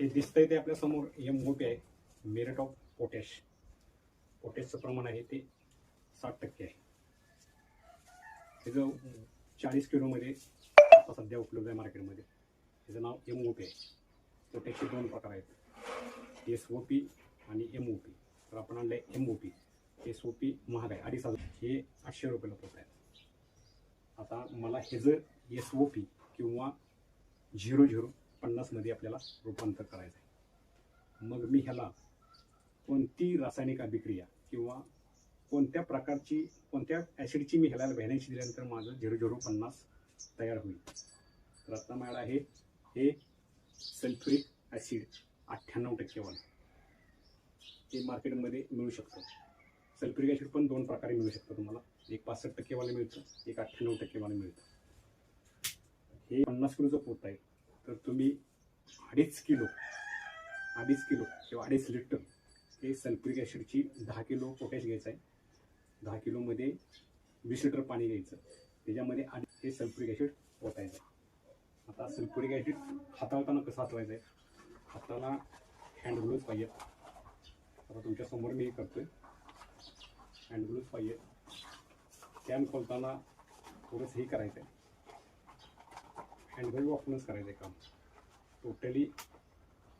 हे दिसतंय ते आपल्यासमोर. एम ओ पी आहे मेरिट ऑफ पोटॅश पोटॅशचं प्रमाण आहे ते साठ टक्के आहे. त्याचं चाळीस किलोमध्ये आता सध्या उपलब्ध आहे मार्केटमध्ये त्याचं नाव एम ओ पी आहे. पोटॅशचे दोन प्रकार आहेत. एस ओ पी आणि एम ओ पी तर आपण आणलं आहे M O P S O P महाग आहे. अडीच हजार. हे आठशे रुपयाला पोत आहे. आता मला हे जर एस ओ पी किंवा झिरो झिरो पन्नासमध्ये आपल्याला रूपांतर करायचं आहे मग मी ह्याला कोणती रासायनिक अभिक्रिया किंवा कोणत्या प्रकारची कोणत्या ॲसिडची मी ह्याला व्हॅलेन्सी दिल्यानंतर माझं झिरो झिरो पन्नास तयार होईल. तर आता माझ्याकडे आहे हे सल्फ्युरिक ॲसिड अठ्ठ्याण्णव टक्केवाला ते मार्केटमध्ये मिळू शकतं. सल्फ्युरिक ॲसिड पण दोन प्रकारे मिळू शकतं तुम्हाला. एक पासष्ट टक्केवाला मिळतं एक अठ्ठ्याण्णव टक्केवाला मिळतं. हे पन्नास किलोचं पोत आहे. तर तुम्ही अडीच किलो अडीच किलो किंवा अडीच लिटर हे सल्फ्युरिक ॲसिडची दहा किलो पोटॅश घ्यायचं आहे. दहा किलोमध्ये वीस लिटर पाणी घ्यायचं. त्याच्यामध्ये आधी हे सल्फ्युरिक ॲसिड ओतायचं. आता सल्फ्युरिक ॲसिड हाताळताना कसं हातवायचं आहे? हाताला हँड ग्लोव्ज पाहिजे. आता तुमच्यासमोर मी हे करतोय. हँड ग्लोव्ज पाहिजे. कॅन खोलताना थोडंसं हे करायचं आहे हँड ग्लोव्ज वापरूनच करायचं आहे काम. टोटली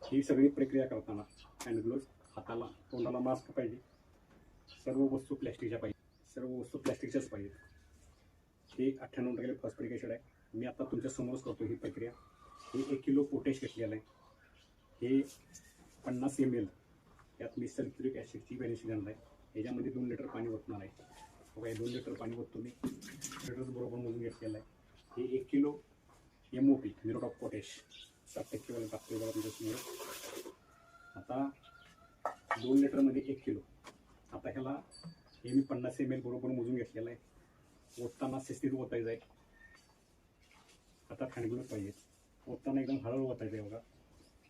ही सगळी प्रक्रिया करताना हँडग्लोव्ज हाताला तोंडाला मास्क पाहिजे. सर्व वस्तू प्लॅस्टिकच्या पाहिजे. सर्व वस्तू प्लॅस्टिकच्याच पाहिजेत हे अठ्ठ्याण्णव टक्के फॉस्फरिक ॲसिड आहे. मी आता तुमच्यासमोरच करतो ही प्रक्रिया. हे एक किलो पोटॅश घेतलेलं आहे. हे पन्नास एम एल यात मी सल्फ्युरिक ॲसिडची व्हॅनिशी देणार आहे. याच्यामध्ये दोन लिटर पाणी ओतणार आहे. बघा हे दोन लिटर पाणी ओततो मी. लिटर्स बरोबर मोजून घेतलेलं आहे. हे एक kilo M O P muriate of potash सात टक्केवाला टाकतो बघा तुमच्यासमोर आता दोन लिटरमध्ये एक किलो. आता ह्याला हे मी पन्नास एम एल बरोबर मोजून घेतलेलं आहे. ओतताना शिस्तीत ओतायचं आहे. आता हँडग्लोव्ह पाहिजे. ओतताना एकदम हळूहळू ओतायचं आहे बघा.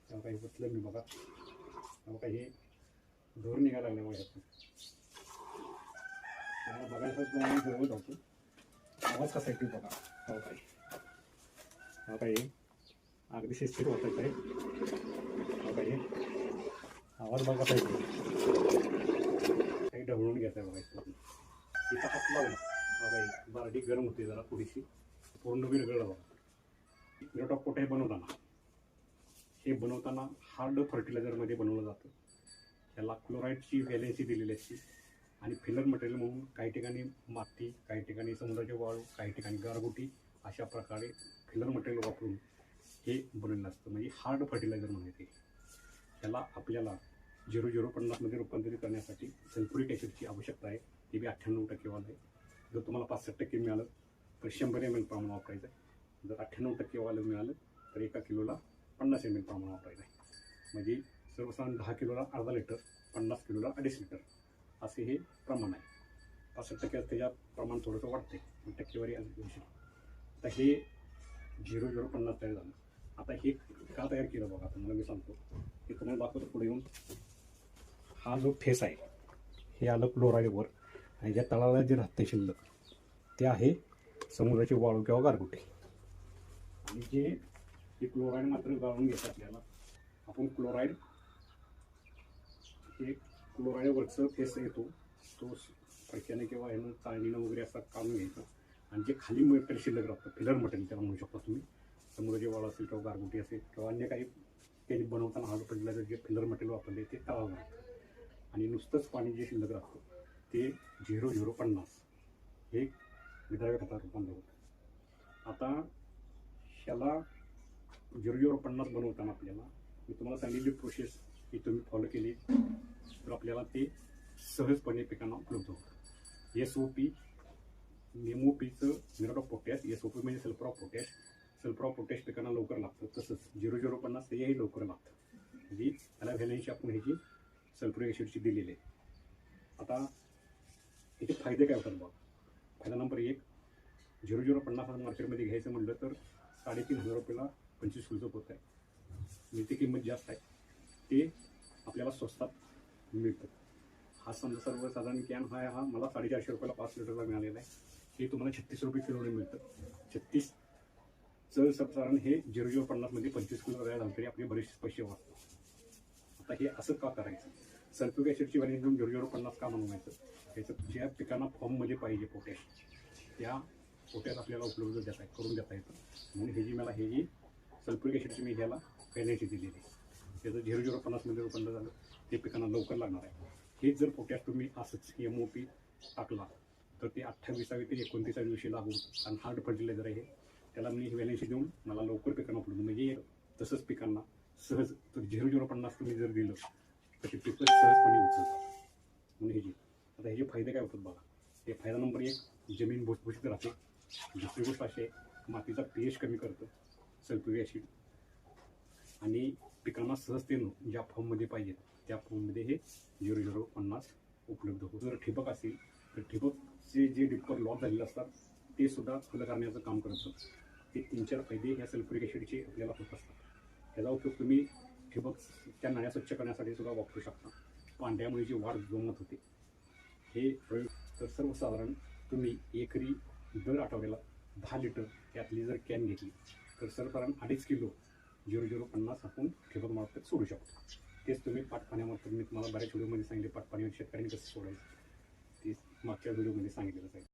तेव्हा काही ओतलं मी बघा. तेव्हा काही हे धोर निघायला लागले बघा ह्यातून बघायचं तुम्हाला जवळ जातो आवाज कसा येतो बघा. हो काही हा काय अगदी शिस्तीत होत आहे हो आवाज बघा पाहिजे काही ढवळून घ्यायचं आहे बघा इथं. इथं हात लावला. हो काही बारडी गरम होते जरा थोडीशी. पूर्ण विरगळलं बघा. मिरट ऑफ बनवताना. हे बनवताना हार्ड फर्टिलायझरमध्ये बनवलं जातं. त्याला क्लोराईडची व्हॅलेन्सी दिलेली असते. आणि फिलर मटेरियल म्हणून काही ठिकाणी माती काही ठिकाणी समुद्राचे वाळू काही ठिकाणी गारगोटी अशा प्रकारे फिलर मटेरियल वापरून हे बनवलेलं असतं. म्हणजे हार्ड फर्टिलायझर म्हणायचे त्याला आपल्याला झिरो झिरो पन्नासमध्ये रूपांतरित करण्यासाठी सल्फ्युरिक ॲसिडची आवश्यकता आहे. ती बी अठ्ठ्याण्णव टक्केवाला आहे. जर तुम्हाला पासष्ट टक्के मिळालं तर शंभर एम एल प्रमाण वापरायचं आहे. जर अठ्ठ्याण्णव टक्केवालं मिळालं तर एका किलोला पन्नास एम एल प्रमाण वापरायचं आहे. म्हणजे सर्वसाधारण दहा किलोला अर्धा लिटर पन्नास किलोला अडीच लिटर असे हे प्रमाण आहे. पासष्ट टक्के त्याच्यात प्रमाण थोडंसं वाढते पण टक्केवारी आता हे झिरो झिरो पन्नास तयार झालं. आता हे का तयार केलं बघा तुम्हाला मी सांगतो. हे तुम्हाला दाखवतो पुढे येऊन. हा जो फेस आहे हे आलं क्लोराईडवर आणि ज्या तळाला जे राहते शिल्लक ते आहे समुद्राची वाळू किंवा गारगुटे. आणि जे हे क्लोराईड मात्र गाळून घेतं आपल्याला आपण क्लोराईड हे क्लोराईडवरचं फेस येतो तो फडक्याने किंवा ह्यानं चाळणीनं वगैरे असं काढून घ्यायचा. आणि जे खाली मटेरियल शिल्लक राहतं फिलर मटेरियल त्याला म्हणू शकता तुम्ही. समुद्राची वाळ असेल किंवा गारगुटी असेल किंवा अन्य काही त्यांनी बनवताना हार्ड पडलेलं जे फिलर मटेरियल वापरले ते तळावं लागतं आणि नुसतंच पाणी जे शिल्लक राहतं ते झिरो झिरो पन्नास हे विद्राव्य खतात रूपांतर होतं. आता ह्याला झिरो झिरो पन्नास बनवताना आपल्याला मी तुम्हाला सांगितलेली प्रोसेस ही तुम्ही फॉलो केली तर आपल्याला ते सहजपणे पिकांना उपलब्ध होतं. एस ओ पी नेमो पीचं muriate of potash S O म्हणजे sulphur of potash sulphur of potash पिकांना लवकर लागतं. तसंच झिरो झिरो पन्नास तेही लवकर लागतं. म्हणजे त्याला व्हॅलेन्सी आपण ह्याची सल्फ्रिक ॲसिडची दिलेली आहे. आता याचे फायदे काय होतात बघ. फायदा नंबर एक झिरो झिरो पन्नास हजार मार्केटमध्ये घ्यायचं म्हटलं तर साडेतीन हजार रुपयाला पंचवीस किलोचं होत आहे. म्हणजे किंमत जास्त आहे. ते आपल्याला स्वस्तात मिळतं. हा समजा सर्वसाधारण कॅन हा हा मला साडेचारशे रुपयाला पाच लिटरला मिळालेला आहे. हे तुम्हाला छत्तीस रुपये किलोने मिळतं. छत्तीस चल साधारण हे झिरो झिरो पन्नासमध्ये पंचवीस किलो तयार झालं तरी आपले बरेचसे पैसे वाचतात. आता हे असं का करायचं? सल्फ्युरिक ॲसिडची व्हॅल्यू घेऊन झिरो झिरो पन्नास का बनवायचं याचं ज्या पिकांना फॉर्ममध्ये पाहिजे पोटॅश त्या पोटॅश आपल्याला उपलब्ध देता करून देता येतं. म्हणून हे जी मला हे जी सल्फ्युरिक ॲसिडची मी ह्याला पेरण्याची दिलेली त्याचं झिरो झिरो पन्नासमध्ये रूपांतर झालं. ते पिकांना लवकर लागणार आहे. हेच जर पोटॅश तुम्ही असंच एम ओ पी टाकला तर ते अठ्ठावीसावी ते एकोणतीसाव्या दिवशी लागू होतं. आणि हार्ड फर्टिलायझर आहे हे. त्याला मी व्हॅलेन्सी देऊन मला लवकर पिकांना उपलब्ध म्हणजे तसंच पिकांना सहज तर झिरो झिरो पन्नास तुम्ही जर दिलं तर ते पिकं सहजपणे उचलतात म्हणून ह्याचे आता ह्याचे फायदे काय होतात बघा ते फायदा नंबर एक जमीन भुसभुशीत राहते दुसरी गोष्ट अशी आहे मातीचा पीएच कमी करतं सल्फ्युरिक ॲसिड आणि पिकांना सहजतेनं ज्या फॉर्ममध्ये पाहिजेत त्या फॉर्ममध्ये हे झिरो झिरो पन्नास उपलब्ध होतो जर ठिबक असेल ठिबकचे जे डिपकर लॉक झालेले असतात ते सुद्धा खुलं करण्याचं काम करतं ते तीन चार फायदे ह्या सल्फ्युरिक ॲसिडचे आपल्याला होत असतात. ह्याचा उपयोग तुम्ही ठिबक त्या नळ्या स्वच्छ करण्यासाठी सुद्धा वापरू शकता. पांढऱ्यामुळे जी वाढ जोमत होते. हे प्रयोग तर सर्वसाधारण तुम्ही एकरी दर आठवड्याला दहा लिटर त्यातली जर कॅन घेतली तर सर्वसाधारण अडीच किलो झिरो झिरो पन्नास आपण ठिबक मार्फत सोडू शकतो. तेच तुम्ही पाटपाण्यामार्फत मी तुम्हाला बऱ्याच व्हिडिओमध्ये सांगितले पाटपाण्यावर शेतकऱ्यांनी कसं सोडायचं. まあ、今日ブログで下げてください。